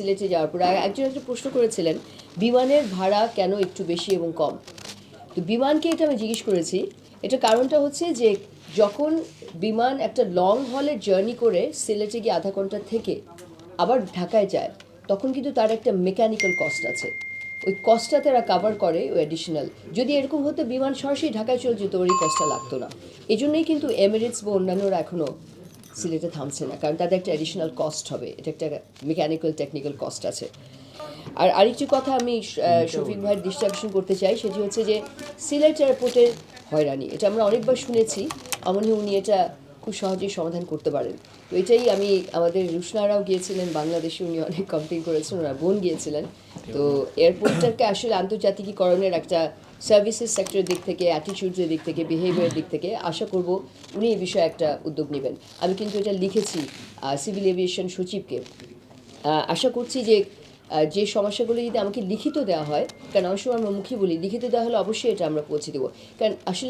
সিলেটে যাওয়ার পর একজন একটা প্রশ্ন করেছিলেন, বিমানের ভাড়া কেন একটু বেশি এবং কম? তো বিমানকে এটা আমি জিজ্ঞেস করেছি এটা কারণটা হচ্ছে যে যখন বিমান একটা লং হলের জার্নি করে সিলেটে গিয়ে আধা ঘণ্টা থেকে আবার ঢাকায় যায়, তখন কিন্তু তার একটা মেকানিক্যাল কস্ট আছে। ওই কস্টটা তারা কাভার করে ওই অ্যাডিশনাল যদি এরকম হতো, বিমান সরাসরি ঢাকায় চলে যেত, ওর এই কস্টটা লাগতো না। এই জন্যই কিন্তু এমিরেটস বা অন্যান্যরা এখনও সিলেটে থামছে না কারণ তাদের একটা অ্যাডিশনাল কস্ট হবে। এটা একটা মেকানিক্যাল টেকনিক্যাল কস্ট আছে। আর আরেকটি কথা আমি শফিক ভাইয়ের দৃষ্টি আকর্ষণ করতে চাই সেটি হচ্ছে যে সিলেট এয়ারপোর্টের হয়রানি। এটা আমরা অনেকবার শুনেছি। আমনি মনে উনি এটা খুব সহজেই সমাধান করতে পারেন। তো এটাই আমি আমাদের রুশনারাও গিয়েছিলেন, বাংলাদেশে উনি অনেক কমপ্লেন করেছেন, ওনার বোন গিয়েছিলেন। তো এয়ারপোর্টটাকে আসলে আন্তর্জাতিকীকরণের একটা সার্ভিসেস সেক্টরের দিক থেকে অ্যাটিটিউডের দিক থেকে বিহেভিয়ার দিক থেকে আশা করব উনি এই বিষয়ে একটা উদ্যোগ নেবেন। আমি কিন্তু এটা লিখেছি সিভিল এভিয়েশন সচিবকে। আশা করছি যে যে সমস্যাগুলো যদি আমাকে লিখিত দেওয়া হয়, কারণ সময় আমরা মুখে বলি, লিখিত দেওয়া হলে অবশ্যই এটা আমরা পৌঁছে দেবো। কারণ আসলে